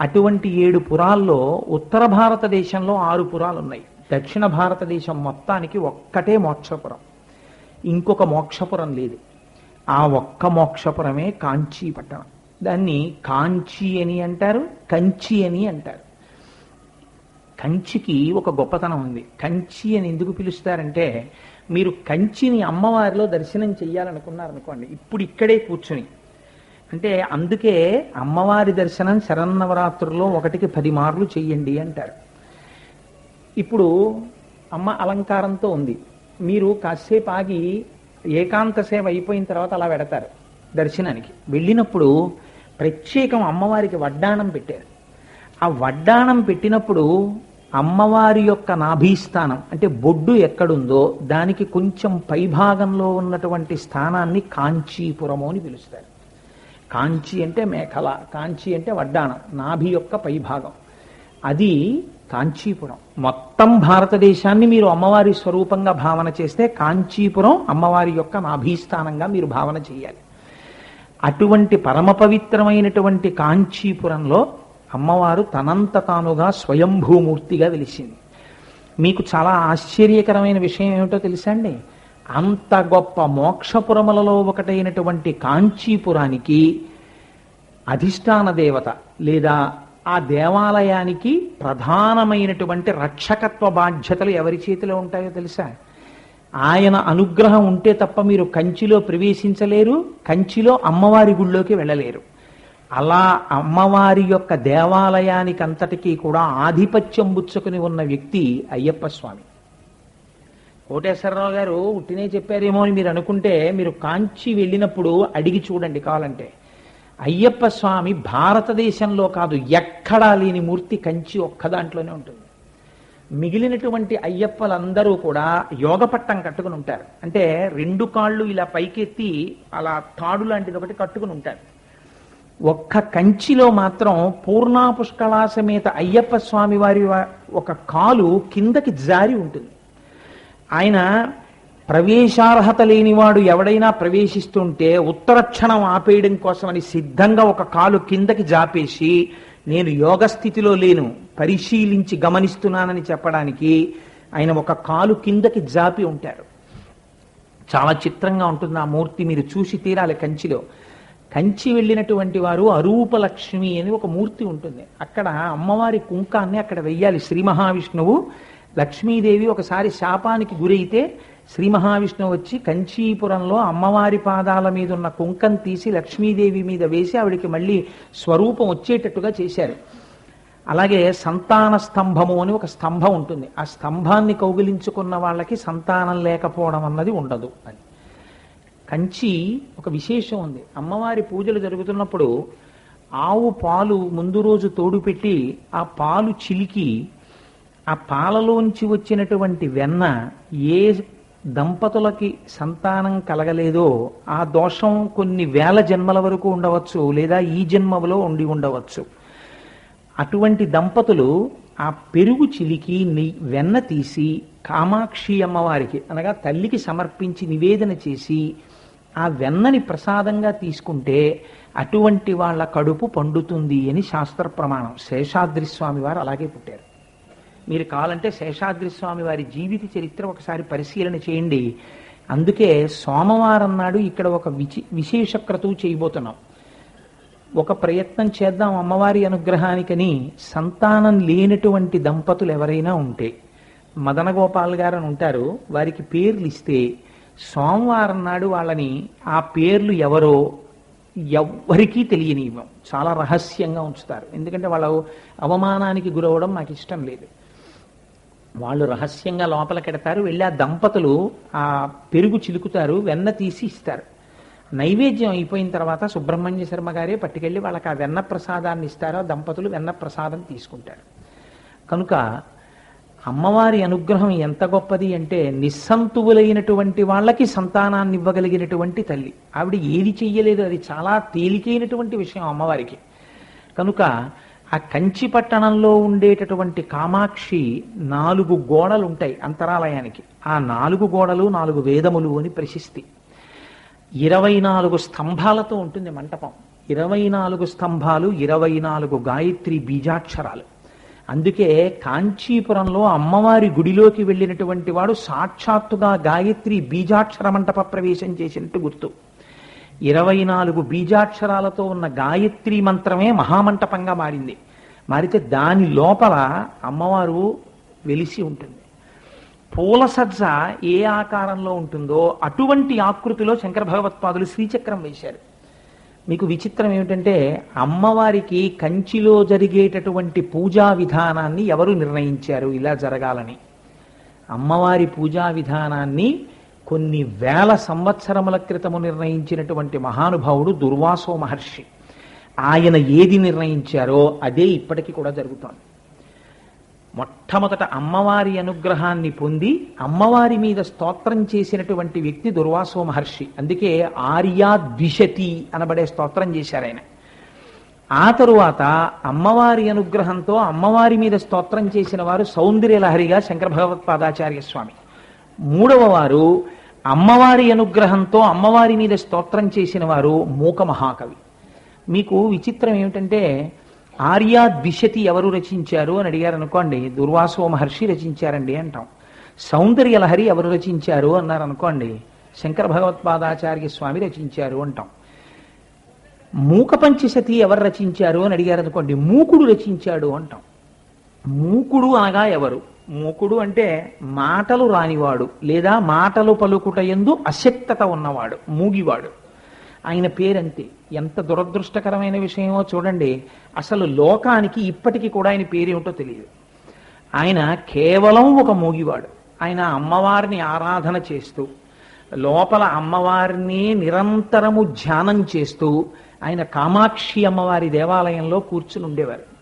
అటువంటి ఏడు పురాల్లో ఉత్తర భారతదేశంలో ఆరు పురాలు ఉన్నాయి దక్షిణ భారతదేశం మొత్తానికి ఒక్కటే మోక్షపురం. ఇంకొక మోక్షపురం లేదు. ఆ ఒక్క మోక్షపురమే కాంచీ పట్టణం దాన్ని కాంచీ అని అంటారు కంచి అని అంటారు. కంచికి ఒక గొప్పతనం ఉంది. కంచి అని ఎందుకు పిలుస్తారంటే మీరు కంచిని అమ్మవారిలో దర్శనం చెయ్యాలనుకున్నారనుకోండి. ఇప్పుడు ఇక్కడే కూర్చుని అంటే అందుకే అమ్మవారి దర్శనం శరన్నవరాత్రుల్లో ఒకటికి పది మార్లు చెయ్యండి అంటారు. ఇప్పుడు అమ్మ అలంకారంతో ఉంది. మీరు కాసేపు ఆగి ఏకాంత సేవ అయిపోయిన తర్వాత అలా పెడతారు దర్శనానికి. వెళ్ళినప్పుడు ప్రత్యేకం అమ్మవారికి వడ్డాణం పెట్టారు. ఆ వడ్డాణం పెట్టినప్పుడు అమ్మవారి యొక్క నాభీస్థానం అంటే బొడ్డు ఎక్కడుందో దానికి కొంచెం పైభాగంలో ఉన్నటువంటి స్థానాన్ని కాంచీపురము అని పిలుస్తారు. కాంచి అంటే మేఖల కాంచి అంటే వడ్డాణం నాభి యొక్క పైభాగం. అది కాంచీపురం. మొత్తం భారతదేశాన్ని మీరు అమ్మవారి స్వరూపంగా భావన చేస్తే కాంచీపురం అమ్మవారి యొక్క నాభీస్థానంగా మీరు భావన చేయాలి. అటువంటి పరమ పవిత్రమైనటువంటి కాంచీపురంలో అమ్మవారు తనంత తానుగా స్వయంభూమూర్తిగా వెలిసింది. మీకు చాలా ఆశ్చర్యకరమైన విషయం ఏమిటో తెలుసా అండి? అంత గొప్ప మోక్షపురములలో ఒకటైనటువంటి కాంచీపురానికి అధిష్టాన దేవత లేదా ఆ దేవాలయానికి ప్రధానమైనటువంటి రక్షకత్వ బాధ్యతలు ఎవరి చేతిలో ఉంటాయో తెలుసా? ఆయన అనుగ్రహం ఉంటే తప్ప మీరు కంచిలో ప్రవేశించలేరు కంచిలో అమ్మవారి గుళ్ళోకి వెళ్ళలేరు. అలా అమ్మవారి యొక్క దేవాలయానికి అంతటికీ కూడా ఆధిపత్యం బుచ్చుకుని ఉన్న వ్యక్తి అయ్యప్ప స్వామి. కోటేశ్వరరావు గారు ఉట్టినే చెప్పారేమో అని మీరు అనుకుంటే మీరు కాంచి వెళ్ళినప్పుడు అడిగి చూడండి కావాలంటే. అయ్యప్ప స్వామి భారతదేశంలో కాదు ఎక్కడా లేని మూర్తి కంచి ఒక్క దాంట్లోనే ఉంటుంది. మిగిలినటువంటి అయ్యప్పలందరూ కూడా యోగపట్టం కట్టుకుని ఉంటారు. అంటే రెండు కాళ్ళు ఇలా పైకెత్తి అలా తాడు లాంటిది ఒకటి కట్టుకుని ఉంటారు. ఒక్క కంచిలో మాత్రం పూర్ణా పుష్కళా సమేత అయ్యప్ప స్వామి వారి ఒక కాలు కిందకి జారి ఉంటుంది. ఆయన ప్రవేశార్హత లేనివాడు ఎవడైనా ప్రవేశిస్తుంటే ఉత్తరక్షణం ఆపేయడం కోసమని సిద్ధంగా ఒక కాలు కిందకి జాపేసి నేను యోగ స్థితిలో లేను పరిశీలించి గమనిస్తున్నానని చెప్పడానికి ఆయన ఒక కాలు కిందకి జాపి ఉంటారు చాలా చిత్రంగా ఉంటుంది ఆ మూర్తి మీరు చూసి తీరాలి కంచిలో. కంచి వెళ్ళినటువంటి వారు అరూపలక్ష్మి అని ఒక మూర్తి ఉంటుంది. అక్కడ అమ్మవారి కుంకాన్ని అక్కడ వెయ్యాలి. శ్రీ మహావిష్ణువు లక్ష్మీదేవి ఒకసారి శాపానికి గురైతే శ్రీ మహావిష్ణువు వచ్చి కంచీపురంలో అమ్మవారి పాదాల మీద ఉన్న కుంకం తీసి లక్ష్మీదేవి మీద వేసి ఆవిడికి మళ్ళీ స్వరూపం వచ్చేటట్టుగా చేశారు. అలాగే సంతాన స్తంభము అని ఒక స్తంభం ఉంటుంది. ఆ స్తంభాన్ని కౌగిలించుకున్న వాళ్ళకి సంతానం లేకపోవడం అన్నది ఉండదు అని. కంచి ఒక విశేషం ఉంది. అమ్మవారి పూజలు జరుగుతున్నప్పుడు ఆవు పాలు ముందు రోజు తోడు పెట్టి ఆ పాలు చిలికి ఆ పాలలోంచి వచ్చినటువంటి వెన్న ఏ దంపతులకి సంతానం కలగలేదో ఆ దోషం కొన్ని వేల జన్మల వరకు ఉండవచ్చు లేదా ఈ జన్మలో ఉండి ఉండవచ్చు. అటువంటి దంపతులు ఆ పెరుగు చిలికి నెయ్యి వెన్న తీసి కామాక్షి అమ్మవారికి అనగా తల్లికి సమర్పించి నివేదన చేసి ఆ వెన్నని ప్రసాదంగా తీసుకుంటే అటువంటి వాళ్ళ కడుపు పండుతుంది అని శాస్త్ర ప్రమాణం శేషాద్రి స్వామి వారు అలాగే పుట్టారు. మీరు కావాలంటే శేషాద్రి స్వామి వారి జీవిత చరిత్ర ఒకసారి పరిశీలన చేయండి. అందుకే సోమవారం నాడు ఇక్కడ ఒక విచి విశేష క్రతువు చేయబోతున్నాం. ఒక ప్రయత్నం చేద్దాం అమ్మవారి అనుగ్రహానికని. సంతానం లేనటువంటి దంపతులు ఎవరైనా ఉంటే. మదన గోపాల్ గారు అని ఉంటారు. వారికి పేర్లు ఇస్తే సోమవారం నాడు వాళ్ళని ఆ పేర్లు ఎవరో ఎవ్వరికీ తెలియనివ్వం. చాలా రహస్యంగా ఉంచుతారు. ఎందుకంటే వాళ్ళ అవమానానికి గురవడం నాకు ఇష్టం లేదు. వాళ్ళు రహస్యంగా లోపలికెడతారు వెళ్ళి ఆ దంపతులు ఆ పెరుగు చిలుకుతారు వెన్న తీసి ఇస్తారు. నైవేద్యం అయిపోయిన తర్వాత సుబ్రహ్మణ్య శర్మ గారే పట్టుకెళ్ళి వాళ్ళకి ఆ వెన్న ప్రసాదాన్ని ఇస్తారు ఆ దంపతులు వెన్న ప్రసాదం తీసుకుంటారు. కనుక అమ్మవారి అనుగ్రహం ఎంత గొప్పది అంటే నిస్సంతువులైనటువంటి వాళ్ళకి సంతానాన్ని ఇవ్వగలిగినటువంటి తల్లి. ఆవిడ ఏది చెయ్యలేదు అది చాలా తేలికైనటువంటి విషయం అమ్మవారికి. కనుక ఆ కంచి పట్టణంలో ఉండేటటువంటి కామాక్షి నాలుగు గోడలు ఉంటాయి అంతరాలయానికి. ఆ నాలుగు గోడలు నాలుగు వేదములు అని ప్రశస్తి. ఇరవై నాలుగు స్తంభాలతో ఉంటుంది మంటపం. ఇరవై నాలుగు స్తంభాలు ఇరవై నాలుగు గాయత్రి బీజాక్షరాలు. అందుకే కాంచీపురంలో అమ్మవారి గుడిలోకి వెళ్ళినటువంటి వాడు సాక్షాత్తుగా గాయత్రి బీజాక్షర మంటప ప్రవేశం చేసినట్టు గుర్తు. ఇరవై నాలుగు బీజాక్షరాలతో ఉన్న గాయత్రి మంత్రమే మహామంటపంగా మారింది. మారితే దాని లోపల అమ్మవారు వెలిసి ఉంటుంది. పూల సజ్జ ఏ ఆకారంలో ఉంటుందో అటువంటి ఆకృతిలో శంకర భగవత్పాదులు శ్రీచక్రం వేశారు. మీకు విచిత్రం ఏమిటంటే అమ్మవారికి కంచిలో జరిగేటటువంటి పూజా విధానాన్ని ఎవరు నిర్ణయించారు? ఇలా జరగాలని. అమ్మవారి పూజా విధానాన్ని కొన్ని వేల సంవత్సరముల క్రితము నిర్ణయించినటువంటి మహానుభావుడు దుర్వాసో మహర్షి. ఆయన ఏది నిర్ణయించారో అదే ఇప్పటికీ కూడా జరుగుతోంది. మొట్టమొదట అమ్మవారి అనుగ్రహాన్ని పొంది అమ్మవారి మీద స్తోత్రం చేసినటువంటి వ్యక్తి దుర్వాసో మహర్షి. అందుకే ఆర్యా ద్విషతి అనబడే స్తోత్రం చేశారు ఆయన. ఆ తరువాత అమ్మవారి అనుగ్రహంతో అమ్మవారి మీద స్తోత్రం చేసిన వారు సౌందర్యలహరిగా శంకర భగవత్పాదాచార్య స్వామి. మూడవ వారు అమ్మవారి అనుగ్రహంతో అమ్మవారి మీద స్తోత్రం చేసిన వారు మూక మహాకవి. మీకు విచిత్రం ఏమిటంటే ఆర్యా ద్విషతి ఎవరు రచించారు అని అడిగారు అనుకోండి దుర్వాసో మహర్షి రచించారండి అంటాం. సౌందర్య లహరి ఎవరు రచించారు అన్నారు అనుకోండి శంకర భగవత్పాదాచార్య స్వామి రచించారు అంటాం. మూక పంచశతి ఎవరు రచించారు అని అడిగారు అనుకోండి మూకుడు రచించాడు అంటాం. మూకుడు అనగా ఎవరు? మూకుడు అంటే మాటలు రానివాడు లేదా మాటలు పలుకుట ఎందు అశక్తత ఉన్నవాడు మూగివాడు. ఆయన పేరంతే. ఎంత దురదృష్టకరమైన విషయమో చూడండి. అసలు లోకానికి ఇప్పటికీ కూడా ఆయన పేరేమిటో తెలియదు. ఆయన కేవలం ఒక మూగివాడు. ఆయన అమ్మవారిని ఆరాధన చేస్తూ లోపల అమ్మవారిని నిరంతరము ధ్యానం చేస్తూ ఆయన కామాక్షి అమ్మవారి దేవాలయంలో కూర్చుని ఉండేవారు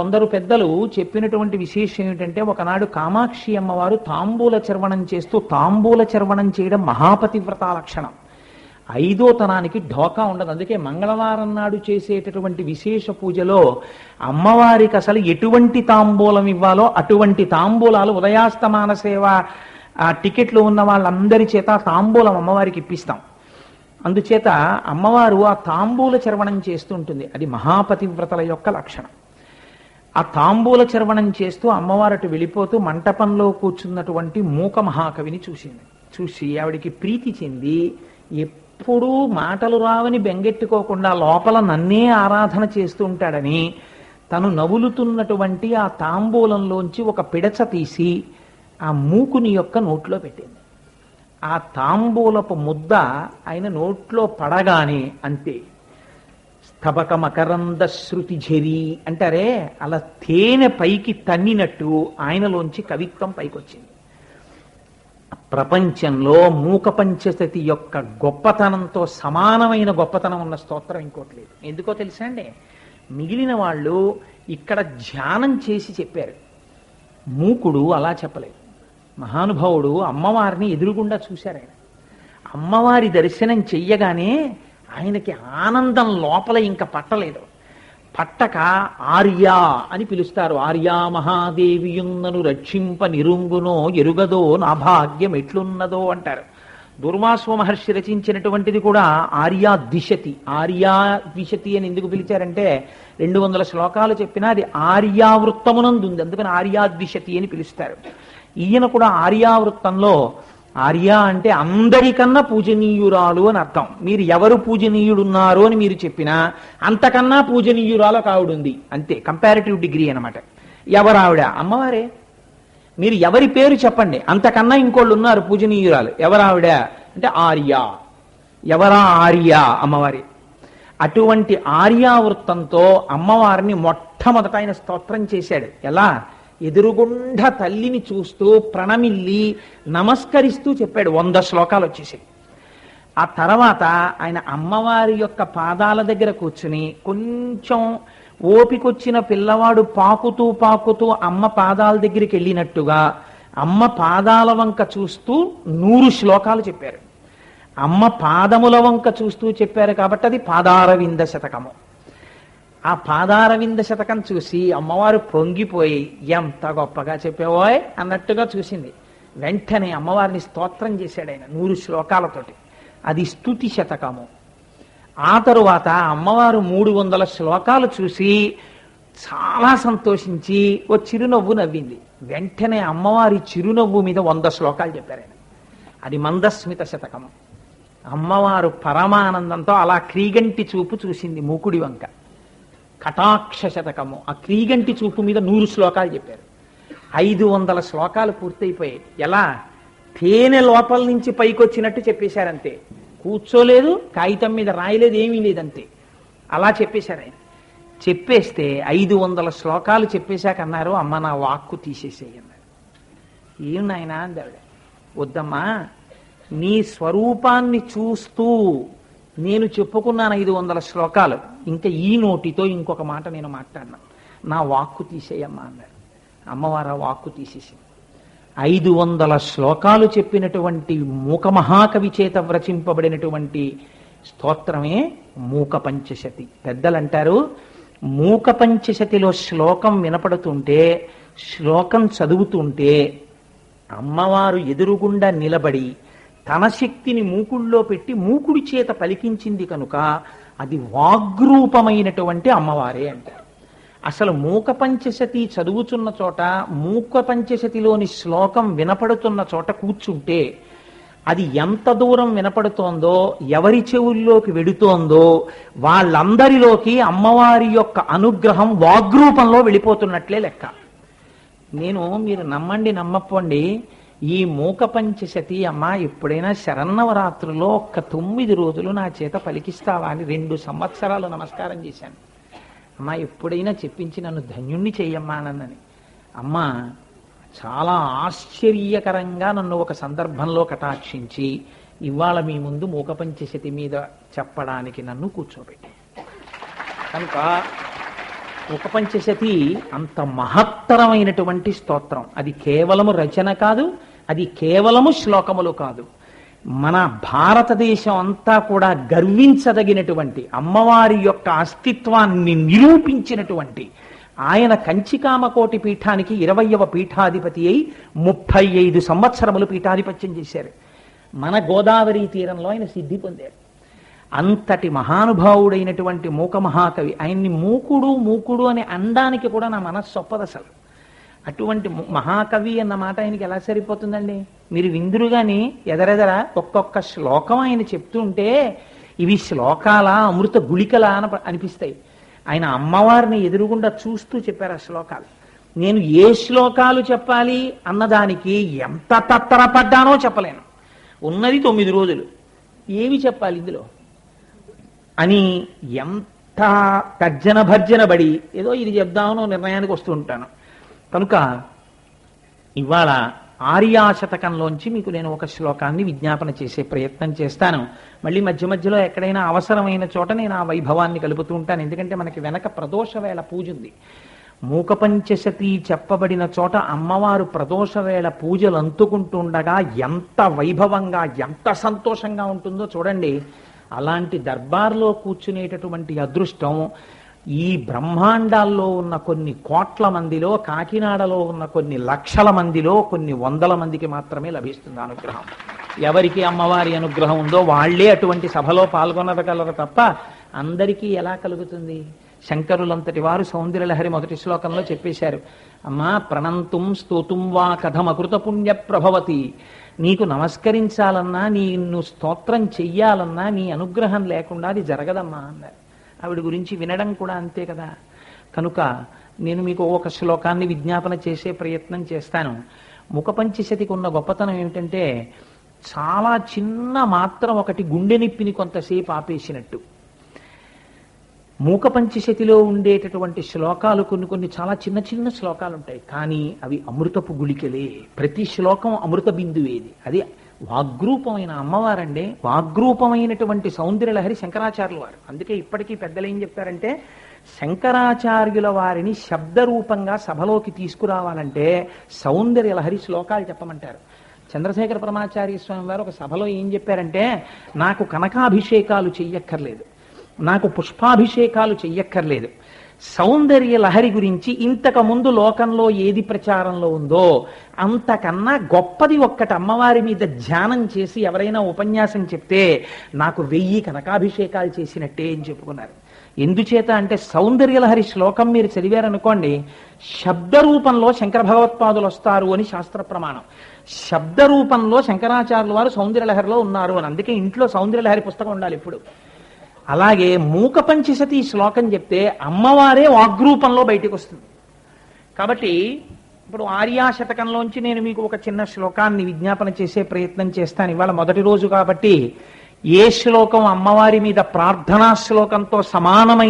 కొందరు పెద్దలు చెప్పినటువంటి విశేషం ఏమిటంటే ఒకనాడు కామాక్షి అమ్మవారు తాంబూల చర్వణం చేస్తూ తాంబూల చర్వణం చేయడం మహాపతివ్రత లక్షణం. ఐదో తనానికి ఢోకా ఉండదు. అందుకే మంగళవారం నాడు చేసేటటువంటి విశేష పూజలో అమ్మవారికి అసలు ఎటువంటి తాంబూలం ఇవ్వాలో అటువంటి తాంబూలాలు ఉదయాస్తమాన సేవ ఆ టికెట్లు ఉన్న వాళ్ళందరి చేత తాంబూలం అమ్మవారికి ఇప్పిస్తాం. అందుచేత అమ్మవారు ఆ తాంబూల చర్వణం చేస్తూ ఉంటుంది. అది మహాపతివ్రతల యొక్క లక్షణం. ఆ తాంబూల చర్వణం చేస్తూ అమ్మవారు అటు వెళ్ళిపోతూ మంటపంలో కూర్చున్నటువంటి మూక మహాకవిని చూసింది. చూసి ఆవిడికి ప్రీతి చెంది ఎప్పుడూ మాటలు రావని బెంగెట్టుకోకుండా లోపల నన్నే ఆరాధన చేస్తూ ఉంటాడని తను నవ్వులుతున్నటువంటి ఆ తాంబూలంలోంచి ఒక పిడచ తీసి ఆ మూకుని యొక్క నోట్లో పెట్టింది. ఆ తాంబూలపు ముద్ద ఆయన నోట్లో పడగానే అంతే. స్తబక మకరంద శృతి ఝరి అంటారే? అలా తేనె పైకి తన్నినట్టు ఆయనలోంచి కవిత్వం పైకొచ్చింది. ప్రపంచంలో మూక యొక్క గొప్పతనంతో సమానమైన గొప్పతనం ఉన్న స్తోత్రం ఇంకోటి లేదు. ఎందుకో తెలుసా అండి? మిగిలిన వాళ్ళు ఇక్కడ ధ్యానం చేసి చెప్పారు. మూకుడు అలా చెప్పలేదు. మహానుభావుడు అమ్మవారిని ఎదురుగుండా చూశారు ఆయన. అమ్మవారి దర్శనం చెయ్యగానే ఆయనకి ఆనందం లోపల ఇంకా పట్టలేదు. పట్టక ఆర్యా అని పిలుస్తారు. ఆర్యా మహాదేవియున్నను రక్షింప నిరుంగునో ఎరుగదో నా భాగ్యం ఎట్లున్నదో అంటారు. దుర్మాస్వ మహర్షి రచించినటువంటిది కూడా ఆర్యా దిశతి. ఆర్యా దిశతి అని ఎందుకు పిలిచారంటే రెండు వందల శ్లోకాలు చెప్పినా అది ఆర్యావృత్తమునందు ఉంది అందుకని ఆర్యాద్విషతి అని పిలుస్తారు. ఈయన కూడా ఆర్యావృత్తంలో ఆర్య అంటే అందరికన్నా పూజనీయురాలు అని అర్థం. మీరు ఎవరు పూజనీయుడున్నారు అని మీరు చెప్పినా అంతకన్నా పూజనీయురాలు కావుడుంది అంతే కంపారిటివ్ డిగ్రీ అనమాట ఎవరావిడ అమ్మవారే. మీరు ఎవరి పేరు చెప్పండి. అంతకన్నా ఇంకోళ్ళు ఉన్నారు పూజనీయురాలు ఎవరావిడ అంటే ఆర్య. ఎవరా ఆర్య? అమ్మవారి. అటువంటి ఆర్యావృత్తంతో అమ్మవారిని మొట్టమొదట ఆయన స్తోత్రం చేశాడు. ఎలా? ఎదురుగుండా తల్లిని చూస్తూ ప్రణమిల్లి నమస్కరిస్తూ చెప్పాడు. వంద శ్లోకాలు వచ్చేసాయి. ఆ తర్వాత ఆయన అమ్మవారి యొక్క పాదాల దగ్గర కూర్చుని కొంచెం ఓపికొచ్చిన పిల్లవాడు పాకుతూ పాకుతూ అమ్మ పాదాల దగ్గరికి వెళ్ళినట్టుగా అమ్మ పాదాల వంక చూస్తూ నూరు శ్లోకాలు చెప్పారు. అమ్మ పాదముల వంక చూస్తూ చెప్పారు కాబట్టి అది పాదారవింద శతకము. ఆ పాదారవింద శతకం చూసి అమ్మవారు పొంగిపోయి ఎంత గొప్పగా చెప్పేవోయ్ అన్నట్టుగా చూసింది. వెంటనే అమ్మవారిని స్తోత్రం చేశాడు ఆయన నూరు శ్లోకాలతోటి. అది స్తుతి శతకము. ఆ తరువాత అమ్మవారు మూడు వందల శ్లోకాలు చూసి చాలా సంతోషించి ఓ చిరునవ్వు నవ్వింది. వెంటనే అమ్మవారి చిరునవ్వు మీద వంద శ్లోకాలు చెప్పారు ఆయన. అది మందస్మిత శతకం అమ్మవారు పరమానందంతో అలా క్రీగంటి చూపు చూసింది మూకుడి వంక. కటాక్ష శతకము ఆ క్రీగంటి చూపు మీద నూరు శ్లోకాలు చెప్పారు. ఐదు వందల శ్లోకాలు పూర్తయిపోయాయి. ఎలా? తేనె లోపల నుంచి పైకి వచ్చినట్టు చెప్పేశారంతే. కూర్చోలేదు కాగితం మీద రాయలేదు ఏమీ లేదంతే. అలా చెప్పేశారు ఆయన. చెప్పేస్తే ఐదు వందల శ్లోకాలు చెప్పేశాక అన్నారు అమ్మ నా వాక్కు తీసేసేయి అన్నారు. ఏం నాయనా అంది ఆవిడ. వద్దమ్మా నీ స్వరూపాన్ని చూస్తూ నేను చెప్పుకున్నాను ఐదు వందల శ్లోకాలు. ఇంకా ఈ నోటితో ఇంకొక మాట నేను మాట్లాడినా. నా వాక్కు తీసేయమ్మా అన్నారు. అమ్మవారు ఆ వాక్కు తీసేసింది. ఐదు వందల శ్లోకాలు చెప్పినటువంటి మూక మహాకవి చేత వ్రచింపబడినటువంటి స్తోత్రమే మూక పంచశతి. పెద్దలు అంటారు మూక పంచశతిలో శ్లోకం వినపడుతుంటే శ్లోకం చదువుతుంటే అమ్మవారు ఎదురుగుండా నిలబడి తన శక్తిని మూకుళ్ళో పెట్టి మూకుడి చేత పలికించింది కనుక అది వాగ్రూపమైనటువంటి అమ్మవారే అంటారు. అసలు మూక పంచశతి చదువుతున్న చోట మూక పంచశతిలోని శ్లోకం వినపడుతున్న చోట కూర్చుంటే అది ఎంత దూరం వినపడుతోందో ఎవరి చెవుల్లోకి వెడుతోందో వాళ్ళందరిలోకి అమ్మవారి యొక్క అనుగ్రహం వాగ్రూపంలో వెళ్ళిపోతున్నట్లే లెక్క. నేను మీరు నమ్మండి నమ్మపోండి ఈ మూక పంచశతి అమ్మ ఎప్పుడైనా శరన్నవరాత్రులో ఒక్క తొమ్మిది రోజులు నా చేత పలికిస్తావా అని రెండు సంవత్సరాలు నమస్కారం చేశాను. అమ్మా ఎప్పుడైనా చెప్పించి నన్ను ధన్యుణ్ణి చెయ్యమ్మా నన్నని అమ్మా చాలా ఆశ్చర్యకరంగా నన్ను ఒక సందర్భంలో కటాక్షించి ఇవాళ మీ ముందు మూక పంచశతి మీద చెప్పడానికి నన్ను కూర్చోబెట్టి. కనుక ఒక పంచశతి అంత మహత్తరమైనటువంటి స్తోత్రం. అది కేవలము రచన కాదు అది కేవలము శ్లోకములు కాదు. మన భారతదేశం అంతా కూడా గర్వించదగినటువంటి అమ్మవారి యొక్క అస్తిత్వాన్ని నిరూపించినటువంటి ఆయన కంచికామకోటి పీఠానికి ఇరవయవ పీఠాధిపతి అయి ముప్పై ఐదు సంవత్సరములు పీఠాధిపత్యం చేశారు. మన గోదావరి తీరంలో ఆయన సిద్ధి పొందారు. అంతటి మహానుభావుడైనటువంటి మూక మహాకవి ఆయన్ని మూకుడు మూకుడు అని అనడానికి కూడా నా మనస్సు ఒప్పదు అసలు. అటువంటి మహాకవి అన్న మాట ఆయనకి ఎలా సరిపోతుందండి? మీరు విందురు గాని ఎదరెదర ఒక్కొక్క శ్లోకం ఆయన చెప్తుంటే ఇవి శ్లోకాల అమృత గుళికలా అని అనిపిస్తాయి. ఆయన అమ్మవారిని ఎదురుగుండా చూస్తూ చెప్పారు ఆ శ్లోకాలు. నేను ఏ శ్లోకాలు చెప్పాలి అన్నదానికి ఎంత తత్తరపడ్డానో చెప్పలేను. ఉన్నది తొమ్మిది రోజులు. ఏమి చెప్పాలి ఇందులో? అని ఎంత తర్జన భర్జన పడి ఏదో ఇది చెప్దామనో నిర్ణయానికి వస్తూ ఉంటాను. కనుక ఇవాళ ఆర్యాశతకంలోంచి మీకు నేను ఒక శ్లోకాన్ని విజ్ఞాపన చేసే ప్రయత్నం చేస్తాను. మళ్ళీ మధ్య మధ్యలో ఎక్కడైనా అవసరమైన చోట నేను ఆ వైభవాన్ని కలుపుతూ ఉంటాను. ఎందుకంటే మనకి వెనక ప్రదోష వేళ పూజ ఉంది. మూకపంచశతి చెప్పబడిన చోట అమ్మవారు ప్రదోష వేళ పూజలు అందుకుంటుండగా ఎంత వైభవంగా ఎంత సంతోషంగా ఉంటుందో చూడండి. అలాంటి దర్బార్లో కూర్చునేటటువంటి అదృష్టం ఈ బ్రహ్మాండాల్లో ఉన్న కొన్ని కోట్ల మందిలో కాకినాడలో ఉన్న కొన్ని లక్షల మందిలో కొన్ని వందల మందికి మాత్రమే లభిస్తుంది అనుగ్రహం. ఎవరికి అమ్మవారి అనుగ్రహం ఉందో వాళ్ళే అటువంటి సభలో పాల్గొనగలరు తప్ప అందరికీ ఎలా కలుగుతుంది? శంకరులంతటి వారు సౌందర్యలహరి మొదటి శ్లోకంలో చెప్పేశారు అమ్మా ప్రణంతుం స్తోతుం వా కథమకృత పుణ్య ప్రభవతి. నీకు నమస్కరించాలన్నా నిన్ను స్తోత్రం చెయ్యాలన్నా నీ అనుగ్రహం లేకుండా అది జరగదమ్మా అన్నారు. ఆవిడ గురించి వినడం కూడా అంతే కదా. కనుక నేను మీకు ఒక శ్లోకాన్ని విజ్ఞాపన చేసే ప్రయత్నం చేస్తాను. ముఖపంచశతికి ఉన్న గొప్పతనం ఏమిటంటే చాలా చిన్న మాత్రం ఒకటి గుండె నిప్పిని కొంతసేపు ఆపేసినట్టు. మూకపంచశతిలో ఉండేటటువంటి శ్లోకాలు కొన్ని కొన్ని చాలా చిన్న చిన్న శ్లోకాలు ఉంటాయి. కానీ అవి అమృతపు గుళికలే. ప్రతి శ్లోకం అమృత బిందువేది. అది వాగ్రూపమైన అమ్మవారండి. వాగ్రూపమైనటువంటి సౌందర్యలహరి శంకరాచార్యుల వారు అందుకే ఇప్పటికీ పెద్దలు ఏం చెప్తారంటే శంకరాచార్యుల వారిని శబ్దరూపంగా సభలోకి తీసుకురావాలంటే సౌందర్యలహరి శ్లోకాలు చెప్పమంటారు. చంద్రశేఖర పరమాచార్య స్వామి వారు ఒక సభలో ఏం చెప్పారంటే నాకు కనకాభిషేకాలు చెయ్యక్కర్లేదు. నాకు పుష్పాభిషేకాలు చెయ్యక్కర్లేదు. సౌందర్య లహరి గురించి ఇంతకు ముందు లోకంలో ఏది ప్రచారంలో ఉందో అంతకన్నా గొప్పది ఒక్కటి అమ్మవారి మీద ధ్యానం చేసి ఎవరైనా ఉపన్యాసం చెప్తే నాకు వెయ్యి కనకాభిషేకాలు చేసినట్టే అని చెప్పుకున్నారు. ఎందుచేత అంటే సౌందర్యలహరి శ్లోకం మీరు చదివారనుకోండి శబ్ద రూపంలో శంకర భగవత్పాదులు వస్తారు అని శాస్త్ర ప్రమాణం. శబ్ద రూపంలో శంకరాచార్యుల వారు సౌందర్యలహరిలో ఉన్నారు అని అందుకే ఇంట్లో సౌందర్యలహరి పుస్తకం ఉండాలి ఇప్పుడు. అలాగే మూక పంచశతి శ్లోకం చెప్తే అమ్మవారే వాగ్రూపంలో బయటికి వస్తుంది కాబట్టి ఇప్పుడు ఆర్యా శతకంలోంచి నేను మీకు ఒక చిన్న శ్లోకాన్ని విజ్ఞాపన చేసే ప్రయత్నం చేస్తాను ఇవాళ మొదటి రోజు కాబట్టి ఏ శ్లోకం అమ్మవారి మీద ప్రార్థనా శ్లోకంతో సమానమైన